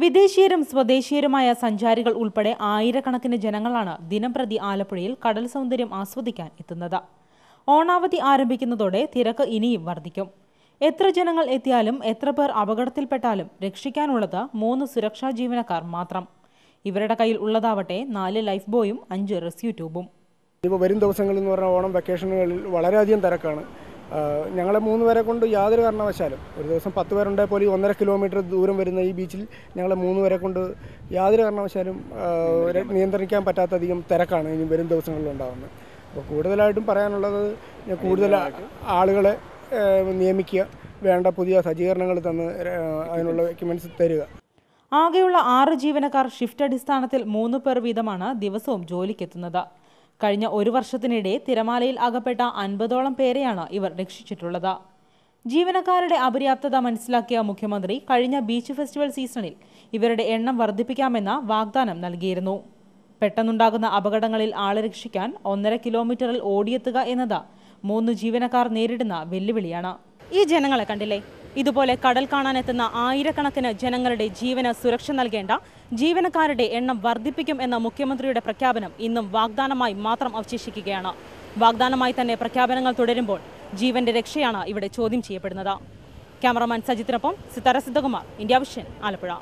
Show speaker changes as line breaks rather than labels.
വിദേശീയരും സ്വദേശീയരുമായ സഞ്ചാരികൾ ഉൾപ്പെടെ ആയിരക്കണക്കിന് ജനങ്ങളാണ് ദിനംപ്രതി ആലപ്പുഴയിൽ കടൽ സൗന്ദര്യം ആസ്വദിക്കാൻ എത്തുന്നത്. ഓണാവധി ആരംഭിക്കുന്നതോടെ തിരക്ക് ഇനിയും വർദ്ധിക്കും. എത്ര ജനങ്ങൾ എത്തിയാലും എത്ര പേർ അപകടത്തിൽപ്പെട്ടാലും രക്ഷിക്കാനുള്ളത് മൂന്ന് സുരക്ഷാ ജീവനക്കാർ മാത്രം. ഇവരുടെ കയ്യിൽ ഉള്ളതാവട്ടെ നാല് ലൈഫ് ബോയും അഞ്ച് റെസ്ക്യൂ ട്യൂബും.
ഇപ്പോൾ വരും ദിവസങ്ങളിൽ എന്ന് പറഞ്ഞാൽ ഓണം വെക്കേഷനുകളിൽ വളരെയധികം തിരക്കാണ്. ഞങ്ങളെ മൂന്ന് പേരെ കൊണ്ട് യാതൊരു കാരണവശാലും ഒരു ദിവസം പത്ത് പേരുണ്ടായ പോലും ഒന്നര കിലോമീറ്റർ ദൂരം വരുന്ന ഈ ബീച്ചിൽ ഞങ്ങളെ മൂന്ന് പേരെ കൊണ്ട് യാതൊരു കാരണവശാലും നിയന്ത്രിക്കാൻ പറ്റാത്ത അധികം തിരക്കാണ് ഇനി വരും ദിവസങ്ങളിൽ ഉണ്ടാകുന്നത് അപ്പോൾ കൂടുതലായിട്ടും പറയാനുള്ളത് കൂടുതൽ ആളുകളെ നിയമിക്കുക വേണ്ട പുതിയ സജ്ജീകരണങ്ങൾ തന്ന് അതിനുള്ള എക്യുപ്മെന്റ്സ് തരിക.
ആകെയുള്ള ആറ് ജീവനക്കാർ ഷിഫ്റ്റ് അടിസ്ഥാനത്തിൽ മൂന്ന് പേർ വീതമാണ് ദിവസവും ജോലിക്കെത്തുന്നത്. കഴിഞ്ഞ ഒരു വർഷത്തിനിടെ തിരമാലയിൽ അകപ്പെട്ട അൻപതോളം പേരെയാണ് ഇവർ രക്ഷിച്ചിട്ടുള്ളത്. ജീവനക്കാരുടെ അപര്യാപ്തത മനസ്സിലാക്കിയ മുഖ്യമന്ത്രി കഴിഞ്ഞ ബീച്ച് ഫെസ്റ്റിവൽ സീസണിൽ ഇവരുടെ എണ്ണം വർദ്ധിപ്പിക്കാമെന്ന വാഗ്ദാനം നൽകിയിരുന്നു. പെട്ടെന്നുണ്ടാകുന്ന അപകടങ്ങളിൽ ആളെ രക്ഷിക്കാൻ ഒന്നര കിലോമീറ്ററിൽ ഓടിയെത്തുക എന്നത് മൂന്ന് ജീവനക്കാർ നേരിടുന്ന വെല്ലുവിളിയാണ്. ഈ ജനങ്ങളെ കണ്ടില്ലേ? ഇതുപോലെ കടൽ കാണാനെത്തുന്ന ആയിരക്കണക്കിന് ജനങ്ങളുടെ ജീവന് സുരക്ഷ നൽകേണ്ട ജീവനക്കാരുടെ എണ്ണം വർദ്ധിപ്പിക്കും എന്ന മുഖ്യമന്ത്രിയുടെ പ്രഖ്യാപനം ഇന്നും വാഗ്ദാനമായി മാത്രം അവശേഷിക്കുകയാണ്. വാഗ്ദാനമായി തന്നെ പ്രഖ്യാപനങ്ങൾ തുടരുമ്പോൾ ജീവന്റെ രക്ഷയാണ് ഇവിടെ ചോദ്യം ചെയ്യപ്പെടുന്നത്. ക്യാമറമാൻ സജിത്തിനൊപ്പം സിത്താര സിദ്ധകുമാർ ഇന്ത്യ വിഷൻ ആലപ്പുഴ.